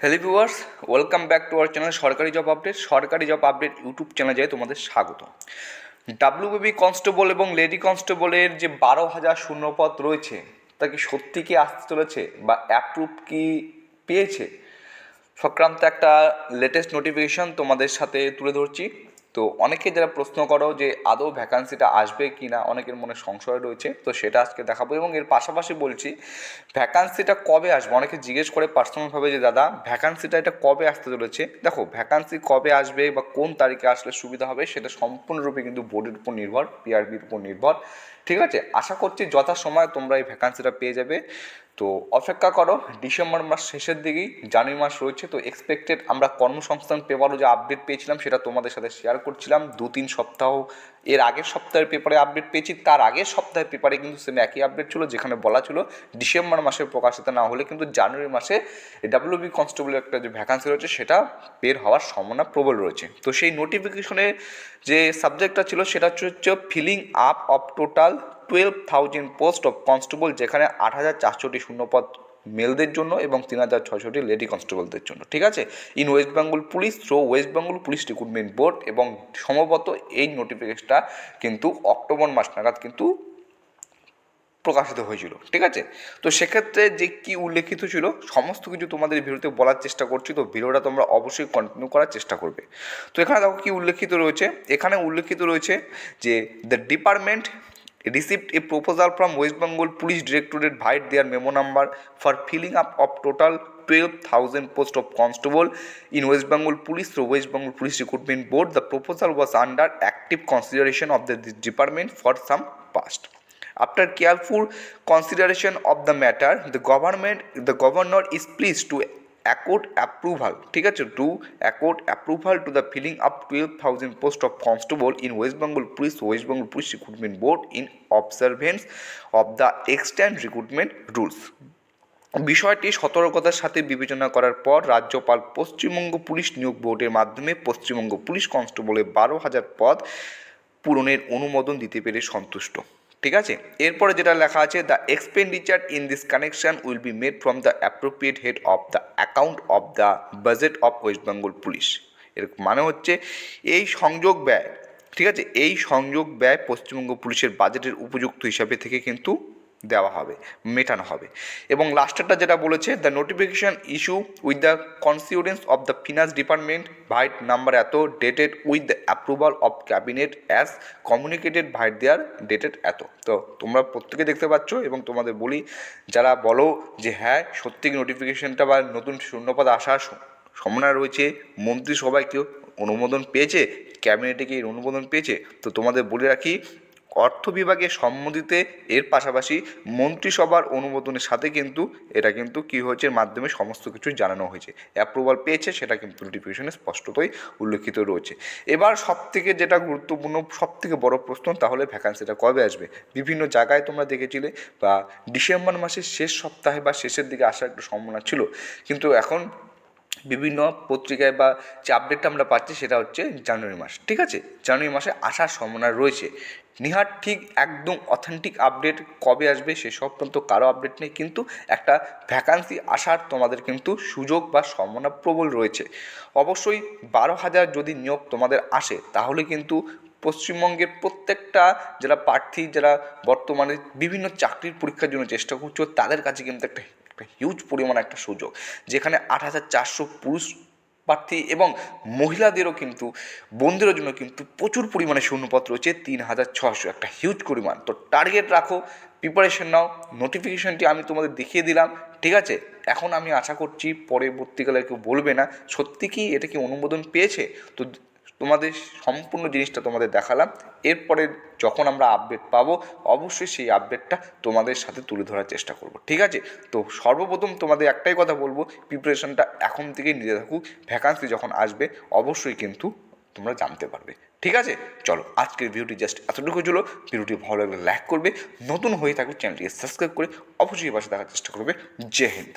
Hello viewers welcome back to our channel সরকারি job update সরকারি job update YouTube channel যায় তোমাদের স্বাগত ডাব্লিউবিবি কনস্টেবল এবং লেডি কনস্টেবলের যে বারো হাজার শূন্যপদ রয়েছে তা কি সত্যি কি আসতে চলেছে বা অ্যাপ্রুভ কি পেয়েছে সংক্রান্ত একটা লেটেস্ট নোটিফিকেশন তোমাদের সাথে তুলে ধরছি তো অনেকে যারা প্রশ্ন করো যে আদৌ ভ্যাকান্সিটা আসবে কি না অনেকের মনে সংশয় রয়েছে, তো সেটা আজকে দেখাবো এবং এর পাশাপাশি বলছি ভ্যাকান্সিটা কবে আসবে? অনেকে জিজ্ঞেস করে পার্সোনালভাবে যে, দাদা ভ্যাকান্সিটা এটা কবে আসতে চলেছে? দেখো ভ্যাকান্সি কবে আসবে বা কোন তারিখে আসলে সুবিধা হবে, সেটা সম্পূর্ণরূপে কিন্তু বোর্ডের উপর নির্ভর পিআরবির উপর নির্ভর, ঠিক আছে? আশা করছি যথাসময়ে তোমরা এই ভ্যাকান্সিটা পেয়ে যাবে। তো অপেক্ষা করো, ডিসেম্বর মাস শেষের দিকেই, জানুয়ারি মাস রয়েছে, তো এক্সপেক্টেড আমরা কর্মসংস্থান পেপারও যে আপডেট পেয়েছিলাম, সেটা তোমাদের সাথে শেয়ার করছিলাম। দু তিন সপ্তাহ, এর আগের সপ্তাহের পেপারে আপডেট পেয়েছি, তার আগের সপ্তাহের পেপারে কিন্তু সেম একই আপডেট ছিল, যেখানে বলা ছিল ডিসেম্বর মাসে প্রকাশিত না হলে কিন্তু জানুয়ারি মাসে ডাব্লিউবি কনস্টেবলের একটা যে ভ্যাকান্সি রয়েছে, সেটা বের হওয়ার সম্ভাবনা প্রবল রয়েছে। তো সেই নোটিফিকেশনের যে সাবজেক্টটা ছিল, সেটা হচ্ছে filling up of total twelve thousand post of constable যেখানে আট হাজার চারশোটি শূন্যপদ মেলদের জন্য এবং তিন হাজার ছয়শোটি লেডি কনস্টেবলদের জন্য, ঠিক আছে? In West Bengal police through West Bengal police recruitment board এবং সম্ভবত এই নোটিফিকেশনটা কিন্তু অক্টোবর মাস নাগাদ কিন্তু প্রকাশিত হয়েছিল, ঠিক আছে? তো সেক্ষেত্রে যে কি উল্লেখিত ছিল, সমস্ত কিছু তোমাদের ভিডিওতে বলার চেষ্টা করছি, তো ভিডিওটা তোমরা অবশ্যই কন্টিনিউ করার চেষ্টা করবে। তো এখানে দেখো কি উল্লেখিত রয়েছে, এখানে উল্লেখিত রয়েছে যে the department received a proposal from West Bengal Police Directorate via their memo number for filling up of total 12,000 posts of constable in West Bengal Police through West Bengal Police Recruitment Board. The proposal was under active consideration of the department for some past. After careful consideration of the matter, the government, the governor is pleased to accord approval ঠিক আছে? To accord approval to the filling up twelve thousand post of constable in West Bengal police West Bengal police recruitment board in observance of the extant recruitment rules বিষয়টি সতর্কতার সাথে বিবেচনা করার পর রাজ্যপাল Paschimbanga police নিয়োগ বোর্ডের মাধ্যমে পশ্চিমবঙ্গ পুলিশ কনস্টেবলের বারো হাজার পদ পূরণের অনুমোদন দিতে পেরে সন্তুষ্ট। ঠিক আছে? এরপরে যেটা লেখা আছে the expenditure in this connection will be made from the appropriate head of the account of the budget of West Bengal police এর মানে হচ্ছে, এই সংযোগ ব্যয়, ঠিক আছে? এই সংযোগ ব্যয় পশ্চিমবঙ্গ পুলিশের বাজেটের উপযুক্ত হিসাবে থেকে কিন্তু দেওয়া হবে, মেটানো হবে। এবং লাস্টারটা যেটা বলেছে the notification issue with the concurrence of the finance department vide number এত dated with the approval of cabinet as communicated vide their dated এত। তো তোমরা প্রত্যেকে দেখতে পাচ্ছ এবং তোমাদের বলি, যারা বলো যে হ্যাঁ সত্যি নোটিফিকেশনটা বা নতুন শূন্যপদ আসার সম্ভাবনা রয়েছে মন্ত্রিসভায় কেউ অনুমোদন পেয়েছে ক্যাবিনেটে কি অনুমোদন পেয়েছে, তো তোমাদের বলে রাখি অর্থ বিভাগের সম্মতিতে এর পাশাপাশি মন্ত্রিসভার অনুমোদনের সাথে কিন্তু এটা কিন্তু কী হয়েছে মাধ্যমে সমস্ত কিছু জানানো হয়েছে। অ্যাপ্রুভাল পেয়েছে, সেটা কিন্তু নোটিফিকেশনে স্পষ্টতই উল্লেখিত রয়েছে। এবার সব থেকে যেটা গুরুত্বপূর্ণ সব থেকে বড় প্রশ্ন, তাহলে ভ্যাকান্সিটা কবে আসবে? বিভিন্ন জায়গায় তোমরা দেখেছিলে, বা ডিসেম্বর মাসের শেষ সপ্তাহে বা শেষের দিকে আসার একটা সম্ভাবনা ছিল। কিন্তু এখন বিভিন্ন পত্রিকায় বা যে আপডেটটা আমরা পাচ্ছি সেটা হচ্ছে জানুয়ারি মাস, ঠিক আছে? জানুয়ারি মাসে আসার সম্ভাবনা রয়েছে। নিহার ঠিক একদম অথেন্টিক আপডেট কবে আসবে সে পর্যন্ত কারও আপডেট নেই, কিন্তু একটা ভ্যাকান্সি আসার তোমাদের কিন্তু সুযোগ বা সম্ভাবনা প্রবল রয়েছে। অবশ্যই বারো হাজার যদি নিয়োগ তোমাদের আসে, তাহলে কিন্তু পশ্চিমবঙ্গের প্রত্যেকটা যারা প্রার্থী, যারা বর্তমানে বিভিন্ন চাকরির পরীক্ষার জন্য চেষ্টা করছ, তাদের কাছে কিন্তু একটা একটা হিউজ পরিমাণ একটা সুযোগ। যেখানে আট হাজার চারশো পুরুষ প্রার্থী এবং মহিলাদেরও কিন্তু বোনদেরও জন্য কিন্তু প্রচুর পরিমাণে শূন্যপত্র রয়েছে, তিন হাজার ছশো একটা হিউজ পরিমাণ। তো টার্গেট রাখো প্রিপারেশন নাও নোটিফিকেশনটি আমি তোমাদের দেখিয়ে দিলাম, ঠিক আছে? এখন আমি আশা করছি পরবর্তীকালে কেউ বলবে না, সত্যি কি এটা কি অনুমোদন পেয়েছে? তো তোমাদের সম্পূর্ণ জিনিসটা তোমাদের দেখালাম। এরপরে যখন আমরা আপডেট পাবো, অবশ্যই সেই আপডেটটা তোমাদের সাথে তুলে ধরার চেষ্টা করব, ঠিক আছে? তো সর্বপ্রথম তোমাদের একটাই কথা বলব প্রিপারেশনটা এখন থেকেই নিতে থাকুক ভ্যাকান্সি যখন আসবে, অবশ্যই কিন্তু তোমরা জানতে পারবে, ঠিক আছে? চলো, আজকের ভিডিওটি জাস্ট এতটুকু ছিল ভিডিওটি ভালো লাগলে লাইক করবে, নতুন হয়ে থাকলে চ্যানেলটিকে সাবস্ক্রাইব করে অবশ্যই পাশে দেখার চেষ্টা করবে। জয় হিন্দ।